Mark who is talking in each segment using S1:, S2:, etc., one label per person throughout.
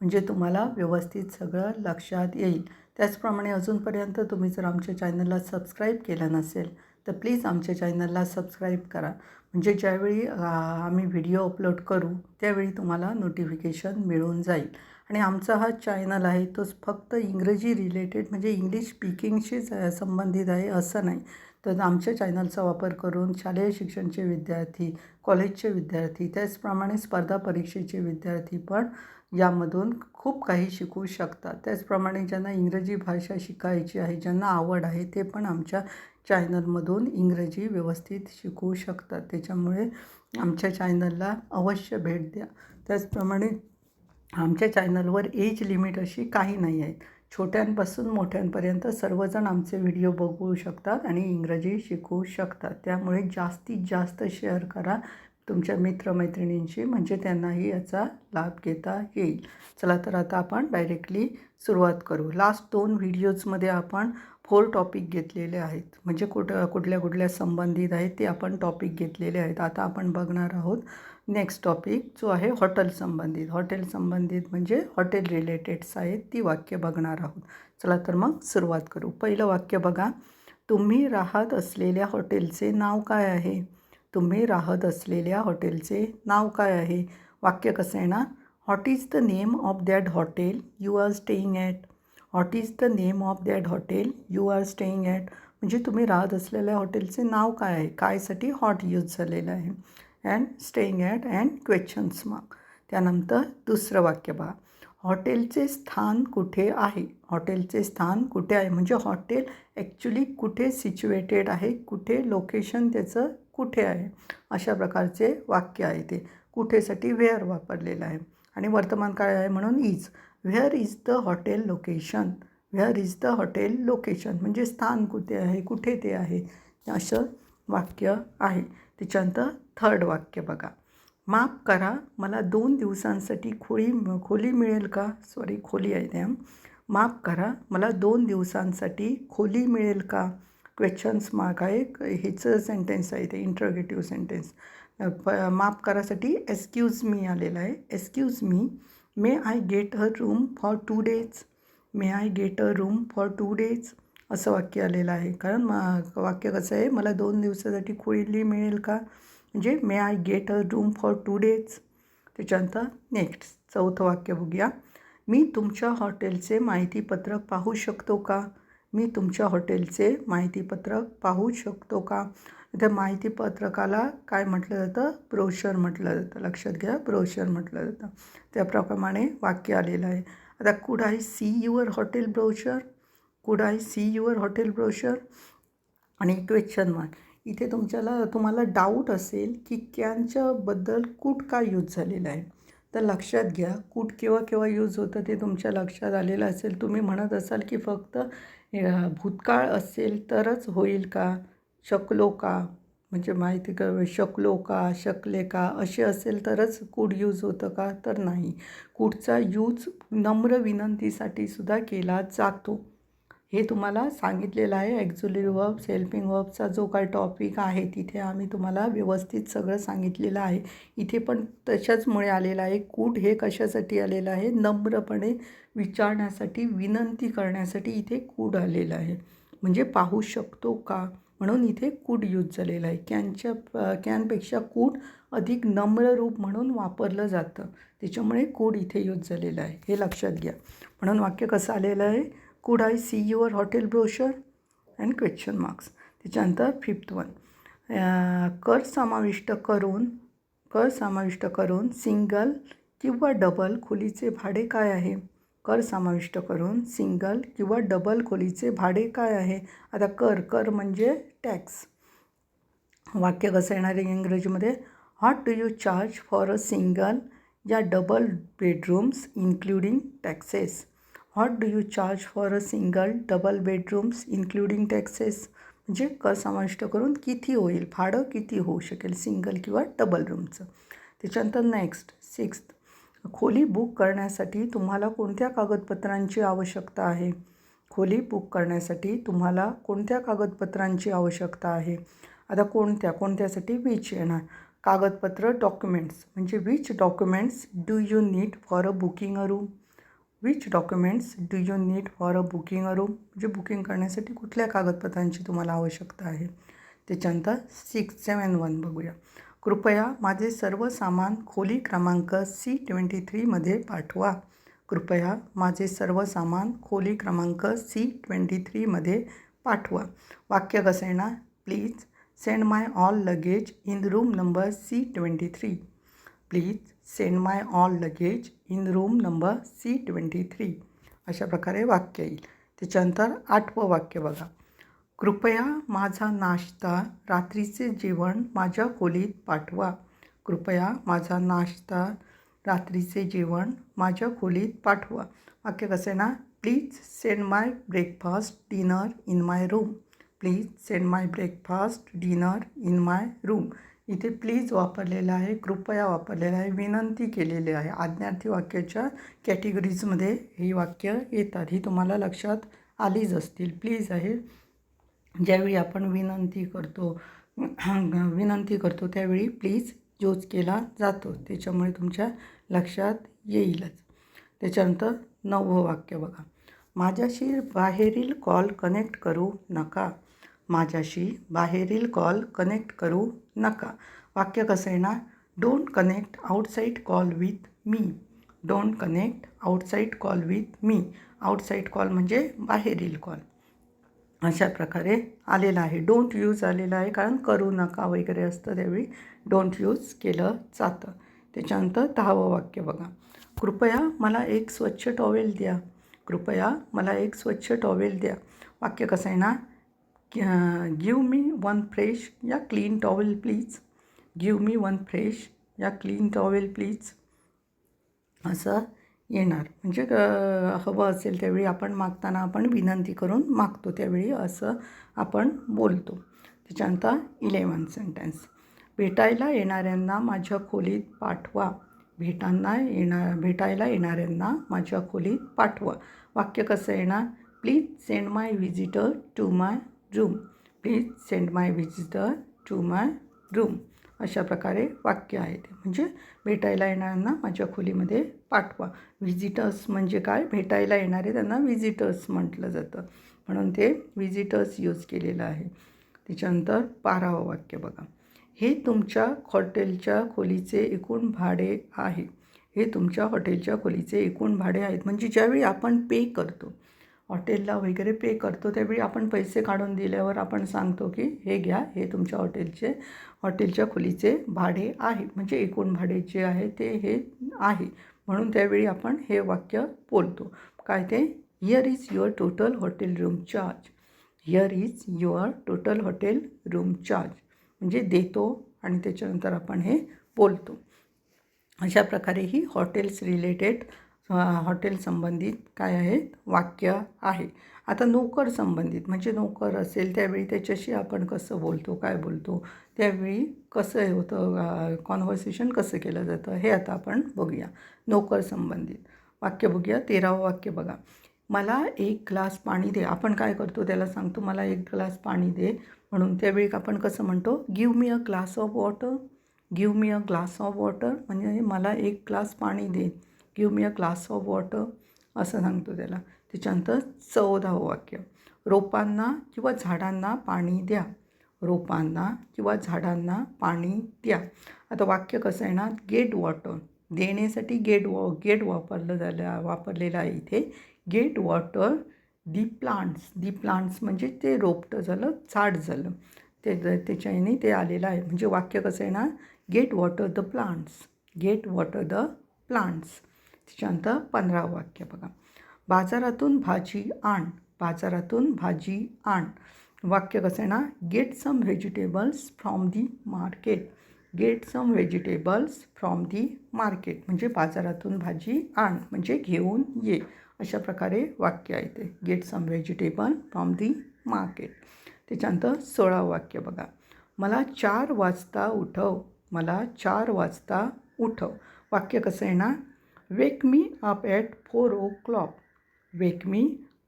S1: म्हणजे तुम्हाला व्यवस्थित सगळं लक्षात येईल. त्याचप्रमाणे अजूनपर्यंत तुम्ही जर आमच्या चॅनलला सबस्क्राईब केलं नसेल तर प्लीज आमच्या चॅनलला सबस्क्राईब करा. म्हणजे ज्यावेळी आम्ही व्हिडिओ अपलोड करू त्यावेळी तुम्हाला नोटिफिकेशन मिळून जाईल. आणि आमचा हा चॅनल आहे तोच फक्त इंग्रजी रिलेटेड म्हणजे इंग्लिश स्पीकिंगशीच संबंधित आहे असं नाही. तर आमच्या चॅनलचा वापर करून शालेय शिक्षणचे विद्यार्थी कॉलेजचे विद्यार्थी त्याचप्रमाणे स्पर्धा परीक्षेचे विद्यार्थी पण यामधून खूप काही शिकू शकतात. त्याचप्रमाणे ज्यांना इंग्रजी भाषा शिकायची आहे ज्यांना आवड आहे ते पण आमच्या चॅनलमधून इंग्रजी व्यवस्थित शिकू शकतात. त्याच्यामुळे आमच्या चॅनलला अवश्य भेट द्या. त्याचप्रमाणे आमच्या चॅनलवर एज लिमिट अशी काही नाही आहेत छोट्यांपासून मोठ्यांपर्यंत सर्वजण आमचे व्हिडिओ बघू शकतात आणि इंग्रजी शिकू शकतात. त्यामुळे जास्तीत जास्त शेअर करा. तुमच्या मित्रमैत्रिणींशी म्हणजे त्यांनाही याचा लाभ घेता येईल. चला तर आता आपण डायरेक्टली सुरुवात करू. लास्ट दोन व्हिडिओजमध्ये आपण फोर टॉपिक घेतलेले आहेत. म्हणजे कुठं कुठल्या कुठल्या संबंधित आहेत ते आपण टॉपिक घेतलेले आहेत. आता आपण बघणार आहोत नेक्स्ट टॉपिक जो आहे हॉटेल संबंधित. हॉटेल संबंधित म्हणजे हॉटेल रिलेटेड्स आहेत ती वाक्य बघणार आहोत. चला तर मग सुरुवात करू. पहिलं वाक्य बघा. तुम्ही राहत असलेल्या हॉटेलचे नाव काय आहे? तुम्ही राहत असलेल्या हॉटेलचे नाव काय आहे? वाक्य कसं आहे ना what is the name of that hotel you are staying at what is the name of that hotel you are staying at म्हणजे तुम्ही राहत असलेल्या हॉटेलचे नाव काय आहे? कायसाठी हॉट यूज झालेलं आहे? And staying at and questions mark त्यानंतर दुसरं वाक्य पहा. हॉटेलचे स्थान कुठे आहे? हॉटेलचे स्थान कुठे आहे? म्हणजे हॉटेल ॲक्च्युली कुठे सिच्युएटेड आहे? कुठे लोकेशन त्याचं कुठे आहे? अशा प्रकारचे वाक्य आहे ते. कुठेसाठी व्हेअर वापरलेलं आहे? आणि वर्तमान काळ आहे म्हणून is where is the hotel location where is the hotel location म्हणजे स्थान कुठे आहे? कुठे ते आहे? असं वाक्य आहे. त्याच्यानंतर थर्ड वाक्य बघा. माफ करा मला दोन दिवसांसाठी खोळी खोली मिळेल का? सॉरी खोली आहे त्या माफ करा मला दोन दिवसांसाठी खोली मिळेल का? क्वेश्चन्स मार्क आहे. ह्याचं सेंटेन्स आहे ते इंटरगेटिव्ह सेंटेन्स प माफ करासाठी एक्सक्यूज मी आलेलं आहे. Excuse me may I get a room for two days may I get a room for two days असं वाक्य आलेलं आहे. कारण मा वाक्य कसं आहे? मला दोन दिवसासाठी खोली मिळेल का? म्हणजे may I get a room for two days त्याच्यानंतर नेक्स्ट चौथं वाक्य बघूया. मी तुमच्या हॉटेलचे माहितीपत्रक पाहू शकतो का? मी तुमच्या हॉटेलचे माहितीपत्रक पाहू शकतो का? त्या माहितीपत्रकाला काय म्हटलं जातं? ब्रोशर म्हटलं जातं. लक्षात घ्या ब्रोशर म्हटलं जातं. त्याप्रमाणे वाक्य आलेलं आहे. आता could I see your hotel brochure could I see your hotel brochure आणि क्वेश्चन मार्क इथे तुमच्याला तुम्हाला डाऊट असेल की कॅनच्याबद्दल कूट का यूज झालेलं आहे. तर लक्षात घ्या कूट केव्हा केव्हा यूज होतं ते तुमच्या लक्षात आलेलं असेल. तुम्ही म्हणत असाल की फक्त भूतकाळ असेल तरच होईल का? शकलो का? म्हणजे माहिती का शकलो का? शकले का? असे असेल तरच कूड यूज होतं का? तर नाही. कूडचा यूज नम्र विनंतीसाठी सुद्धा केला जातो. हे तुम्हाला सांगितलेलं आहे. ॲक्झुली वर्ब्स हेल्पिंग वर्बचा जो काय टॉपिक आहे तिथे आम्ही तुम्हाला व्यवस्थित सगळं सांगितलेलं आहे. इथे पण तशाचमुळे आलेलं आहे. कूट हे कशासाठी आलेलं आहे? नम्रपणे विचारण्यासाठी विनंती करण्यासाठी इथे कूड आलेलं आहे. म्हणजे पाहू शकतो का? म्हणून इथे कूड यूज झालेलं आहे. कॅनच्या कॅनपेक्षा कूड अधिक नम्र रूप म्हणून वापरलं जातं. त्याच्यामुळे कूड इथे यूज झालेलं आहे. हे लक्षात घ्या. म्हणून वाक्य कसं आलेलं आहे? Could I see your hotel brochure and question marks त्याच्यानंतर फिफ्थ वन कर समाविष्ट करून कर समाविष्ट करून सिंगल किंवा डबल खोलीचे भाडे काय आहे? कर समाविष्ट करून सिंगल किंवा डबल खोलीचे भाडे काय आहे? आता कर कर म्हणजे टॅक्स वाक्य कसं येणार आहे इंग्रजीमध्ये? What do you charge for a single या double bedrooms including taxes what do you charge for a single double bedrooms including taxes म्हणजे कर समाविष्ट करून किती होईल भाडं किती होऊ शकेल सिंगल किंवा डबल रूमचं त्याच्यानंतर नेक्स्ट सिक्स्थ खोली बुक करण्यासाठी तुम्हाला कोणत्या कागदपत्रांची आवश्यकता आहे? खोली बुक करण्यासाठी तुम्हाला कोणत्या कागदपत्रांची आवश्यकता आहे? आता कोणत्या कोणत्यासाठी विच येणार? कागदपत्र डॉक्युमेंट्स म्हणजे which documents do you need for a booking a room which documents do you need for a booking a room म्हणजे बुकिंग करण्यासाठी कुठल्या कागदपत्रांची तुम्हाला आवश्यकता आहे? त्याच्यानंतर सिक्स सेवन वन बघूया. कृपया माझे सर्व सामान खोली क्रमांक सी ट्वेंटी थ्रीमध्ये पाठवा. कृपया माझे सर्व सामान खोली क्रमांक सी ट्वेंटी थ्रीमध्ये पाठवा. वाक्य कसं येणार? Please send my all luggage in room number C twenty three please send my all luggage in room number C twenty three. अशा प्रकारे वाक्य येईल. त्याच्यानंतर आठवं वाक्य बघा. कृपया माझा नाश्ता रात्रीचे जेवण माझ्या खोलीत पाठवा. कृपया माझा नाश्ता रात्रीचे जेवण माझ्या खोलीत पाठवा. वाक्य कसं आहे ना? Please send my breakfast dinner in my room. Please send my breakfast dinner in my room. इथे प्लीज वापरलेलं आहे कृपया वापरलेलं आहे विनंती केलेली आहे. आज्ञार्थी वाक्याच्या कॅटेगरीजमध्ये ही वाक्य येतात ही तुम्हाला लक्षात आलीच असतील. प्लीज आहे ज्यावेळी आपण विनंती करतो विनंती करतो त्यावेळी प्लीज यूज केला जातो. त्याच्यामुळे तुमच्या लक्षात येईलच. त्याच्यानंतर नववं वाक्य बघा. माझ्याशी बाहेरील कॉल कनेक्ट करू नका. माझ्याशी बाहेरील कॉल कनेक्ट करू नका. वाक्य कसं आहे ना don't connect outside call with me. Don't connect outside call with me. Outside call म्हणजे बाहेरील कॉल. अशा प्रकारे आलेला आहे. डोंट यूज आलेला आहे कारण करू नका वगैरे असतं त्यावेळी. डोंट यूज केलं जातं. त्याच्यानंतर दहावं वाक्य बघा. कृपया मला एक स्वच्छ टॉवेल द्या. कृपया मला एक स्वच्छ टॉवेल द्या. वाक्य कसं आहे ना गिव मी वन फ्रेश या clean towel please give me one fresh या क्लीन टॉवेल प्लीज असं येणार. म्हणजे हवं असेल त्यावेळी आपण मागताना आपण विनंती करून मागतो त्यावेळी असं आपण बोलतो. त्याच्यानंतर इलेवन सेंटेन्स भेटायला येणाऱ्यांना माझ्या खोलीत पाठवा. भेटांना येणार भेटायला येणाऱ्यांना माझ्या खोलीत पाठवा. वाक्य कसं येणार? Please send my visitor to my room please send my visitor to my room अशा प्रकारे वाक्य आहे ते. म्हणजे भेटायला येणाऱ्यांना माझ्या खोलीमध्ये पाठवा. व्हिजिटर्स म्हणजे काय? भेटायला येणारे त्यांना व्हिजिटर्स म्हटलं जातं. म्हणून ते व्हिजिटर्स यूज केलेलं आहे. त्याच्यानंतर बारावं वाक्य बघा. हे तुमच्या हॉटेलच्या खोलीचे एकूण भाडे आहे. हे तुमच्या हॉटेलच्या खोलीचे एकूण भाडे आहेत. म्हणजे ज्यावेळी आपण पे करतो हॉटेलला वगैरे पे करतो. त्यावेळी आपण पैसे काढून दिल्यावर आपण सांगतो की हे घ्या हे तुमच्या हॉटेलचे हॉटेलच्या खोलीचे भाडे आहे. म्हणजे एकूण भाडे जे आहे ते हे आहे. म्हणून त्यावेळी आपण हे वाक्य बोलतो. काय ते? Here is your total hotel room charge here is your total hotel room charge म्हणजे देतो आणि त्याच्यानंतर आपण हे बोलतो. अशा प्रकारे ही हॉटेल्स रिलेटेड हॉटेल संबंधित काय आहेत? वाक्य आहे. आता नोकर संबंधित म्हणजे नोकर असेल त्यावेळी त्याच्याशी आपण कसं बोलतो काय बोलतो त्यावेळी कसं हे होतं कॉन्व्हर्सेशन कसं केलं जातं हे आता आपण बघूया. नोकर संबंधित वाक्य बघूया तेरावं वाक्य बघा. मला एक ग्लास पाणी दे. आपण काय करतो त्याला सांगतो मला एक ग्लास पाणी दे. म्हणून त्यावेळी आपण कसं म्हणतो give me a glass of water give me a glass of water म्हणजे मला एक ग्लास पाणी दे. Give me a glass of water असं सांगतो त्याला. त्याच्यानंतर चौदावं वाक्य. रोपांना किंवा झाडांना पाणी द्या. रोपांना किंवा झाडांना पाणी द्या. आता वाक्य कसं येणार गेट वॉटर देण्यासाठी गेट वॉ गेट वापरलं झालं वापरलेलं आहे इथे. Get water the plants the plants म्हणजे ते रोपटं झालं झाड झालं. ते त्याच्याने ते आलेलं आहे. म्हणजे वाक्य कसं येणार get water the plants get water the plants त्याच्यानंतर पंधरावं वाक्य बघा. बाजारातून भाजी आण बाजारातून भाजी आण. वाक्य कसं आहे ना? Get some vegetables from the market get some vegetables from the market म्हणजे बाजारातून भाजी आण म्हणजे घेऊन ये. अशा प्रकारे वाक्य आहे ते. Get some vegetable from the market त्याच्यानंतर सोळा वाक्य बघा. मला चार वाजता उठव. मला चार वाजता उठव. वाक्य कसं आहे ना? Wake me up at four o'clock wake me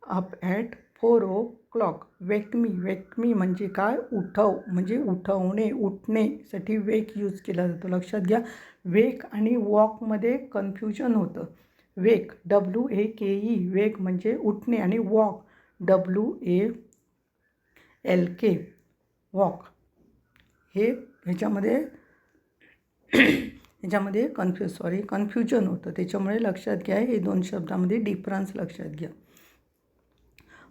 S1: up at four o'clock wake me wake me म्हणजे काय? उठव म्हणजे उठवणे उठणेसाठी वेक यूज केला जातो. लक्षात घ्या वेक आणि वॉकमध्ये कन्फ्युजन होतं. वेक डब्ल्यू ए के ई वेक म्हणजे उठणे आणि walk W A L K walk हे ह्याच्यामध्ये ह्याच्यामध्ये कन्फ्युज सॉरी कन्फ्युजन होतं. त्याच्यामुळे लक्षात घ्या हे दोन शब्दामध्ये डिफरन्स लक्षात घ्या.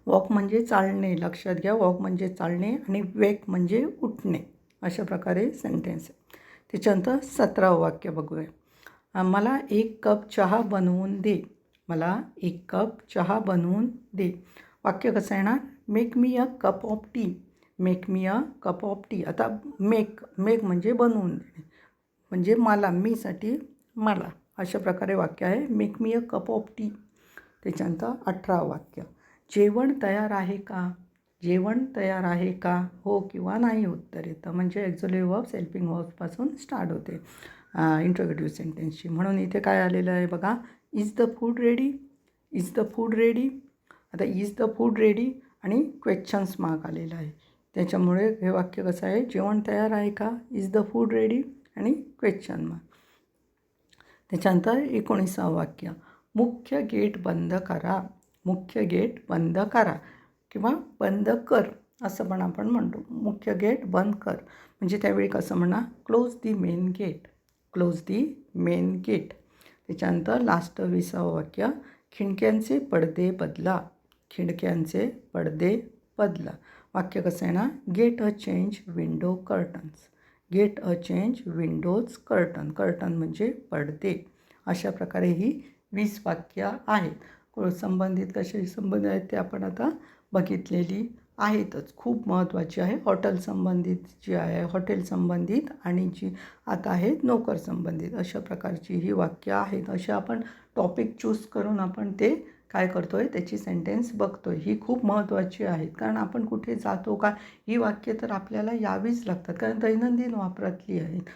S1: वॉक म्हणजे चालणे लक्षात घ्या. वॉक म्हणजे चालणे आणि वेक म्हणजे उठणे. अशा प्रकारे सेंटेन्स आहे. त्याच्यानंतर सतरावं वाक्य बघूया. मला एक कप चहा बनवून दे. मला एक कप चहा बनवून दे. वाक्य कसं येणार? Make me a cup of tea make me a cup of tea आता मेक मेक म्हणजे बनवून देणे. म्हणजे मला मीसाठी मला अशा प्रकारे वाक्य आहे. Make me a cup of tea. त्याच्यानंतर अठरा वाक्य. जेवण तयार आहे का? जेवण तयार आहे का? हो किंवा नाही उत्तर येतं. म्हणजे ॲक्झुली वर्ब्स हेल्पिंग वर्ब्सपासून स्टार्ट होते. इंट्रोगेटिव्ह सेंटेन्सची म्हणून इथे काय आलेलं आहे बघा. Is the food ready is the food ready आता इज द फूड रेडी आणि क्वेश्चन्स मार्क आलेला आहे. त्याच्यामुळे हे वाक्य कसं आहे? जेवण तयार आहे का? इज द फूड रेडी आणि क्वेश्चन मार्क त्याच्यानंतर एकोणीसावं वाक्य. मुख्य गेट बंद करा. मुख्य गेट बंद करा. किंवा बंद कर असं पण आपण म्हणतो. मुख्य गेट बंद कर. म्हणजे त्यावेळी कसं म्हणा close the main gate close the main gate त्याच्यानंतर लास्ट विसावं वाक्य. खिडक्यांचे पडदे बदला. खिडक्यांचे पडदे बदला. वाक्य कसं आहे ना get a change window curtains get a change windows curtain. Curtain म्हणजे पडदे. अशा प्रकारे ही वीस वाक्य आहेत. संबंधित कशाशी संबंधित आहेत ते आपण आता बघितलेली आहेतच. खूप महत्त्वाची आहे. हॉटेल संबंधित जी आहे हॉटेल संबंधित आणि जी आता आहेत नोकर संबंधित. अशा प्रकारची ही वाक्य आहेत. अशा आपण टॉपिक चूज करून आपण ते काय करतो आहे त्याची सेंटेन्स बघतो आहे ही खूप महत्त्वाची आहेत. कारण आपण कुठे जातो का ही वाक्य तर आपल्याला यावीच लागतात. कारण दैनंदिन वापरातली आहेत.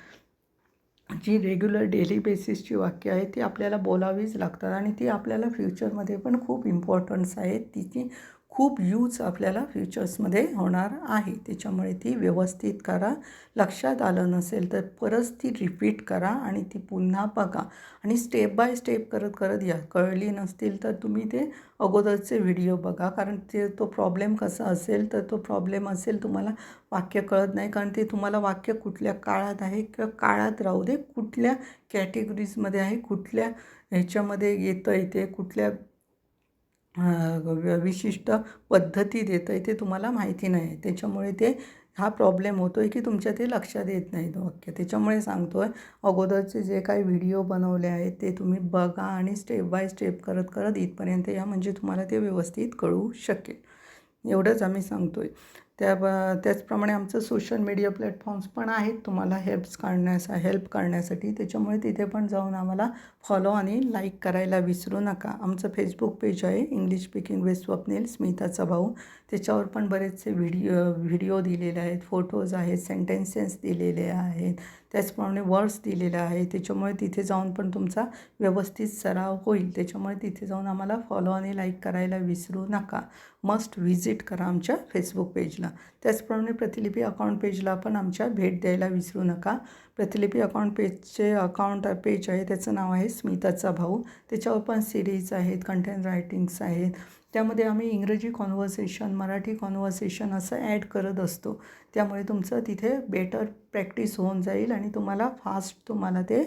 S1: जी रेग्युलर डेली बेसिसची वाक्य आहेत ती आपल्याला बोलावीच लागतात. आणि ती आपल्याला फ्युचरमध्ये पण खूप इम्पॉर्टन्स आहेत. तिची खूप यूज आपल्याला फ्युचर्समध्ये होणार आहे. त्याच्यामुळे ती व्यवस्थित करा. लक्षात आलं नसेल तर परत ती रिपीट करा आणि ती पुन्हा बघा. आणि स्टेप बाय स्टेप करत करत या. कळली नसतील तर तुम्ही ते अगोदरचे व्हिडिओ बघा. कारण ते तो प्रॉब्लेम कसा असेल तर तो प्रॉब्लेम असेल तुम्हाला वाक्य कळत नाही. कारण ते तुम्हाला वाक्य कुठल्या काळात आहे किंवा काळात राहू दे. कुठल्या कॅटेगरीजमध्ये आहे कुठल्या ह्याच्यामध्ये येतं येते कुठल्या विशिष्ट पद्धती देतं आहे ते तुम्हाला माहिती नाही. त्याच्यामुळे ते हा प्रॉब्लेम होतो आहे की तुमच्या ते लक्षात येत नाही. वाक्य त्याच्यामुळे सांगतो आहे अगोदरचे जे काही व्हिडिओ बनवले आहेत ते तुम्ही बघा आणि स्टेप बाय स्टेप करत करत इथपर्यंत या म्हणजे तुम्हाला ते व्यवस्थित कळू शकेल. एवढंच आम्ही सांगतो आहे त्या त्याचप्रमाणे आमचं सोशल मीडिया प्लॅटफॉर्म्स पण आहेत. तुम्हाला हेल्प्स काढण्यासा हेल्प करण्यासाठी. त्याच्यामुळे तिथे पण जाऊन आम्हाला फॉलो आणि लाईक करायला विसरू नका. आमचं फेसबुक पेज आहे इंग्लिश स्पीकिंग विथ स्वप्नील स्मिताचा भाऊ. त्याच्यावर पण बरेचसे व्हिडिओ व्हिडिओ दिलेले आहेत फोटोज आहेत सेंटेन्सेस दिलेले आहेत. त्याचप्रमाणे वर्ड्स दिलेले आहेत. त्याच्यामुळे तिथे जाऊन पण तुमचा व्यवस्थित सराव होईल. त्याच्यामुळे तिथे जाऊन आम्हाला फॉलो आणि लाईक करायला विसरू नका. मस्ट व्हिजिट करा आमच्या फेसबुक पेजला त्याचप्रमाणे प्रतिलिपी अकाउंट पेजला पण आमच्या भेट द्यायला विसरू नका. प्रतिलिपी अकाउंट पेजचे अकाउंट पेज आहे त्याचं नाव आहे स्मिताचा भाऊ. त्याच्यावर पण सिरीज आहेत कंटेंट रायटिंग्स आहेत. त्यामध्ये आम्ही इंग्रजी कॉन्व्हर्सेशन मराठी कॉन्व्हर्सेशन असं ॲड करत असतो. त्यामुळे तुमचं तिथे बेटर प्रॅक्टिस होऊन जाईल आणि तुम्हाला फास्ट तुम्हाला ते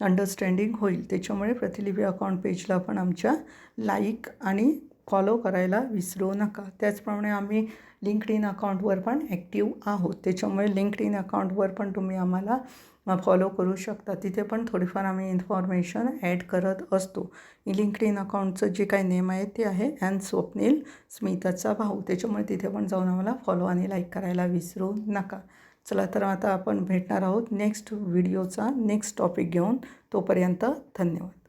S1: अंडरस्टँडिंग होईल. त्याच्यामुळे प्रतिलिपी अकाउंट पेजला पण आमच्या लाईक आणि फॉलो करायला विसरू नका. त्याचप्रमाणे आम्ही लिंकड इन अकाउंटवर पण ॲक्टिव्ह आहोत. त्याच्यामुळे लिंकड इन अकाउंटवर पण तुम्ही आम्हाला फॉलो करू शकता. तिथे पण थोडीफार आम्ही इन्फॉर्मेशन ॲड करत असतो. लिंकड इन अकाउंटचं जे काही नेम आहे ते आहे अँड स्वप्नील स्मिताचा भाऊ. त्याच्यामुळे तिथे पण जाऊन आम्हाला फॉलो आणि लाईक करायला विसरू नका. चला तर आता आपण भेटणार आहोत नेक्स्ट व्हिडिओचा नेक्स्ट टॉपिक घेऊन. तोपर्यंत धन्यवाद.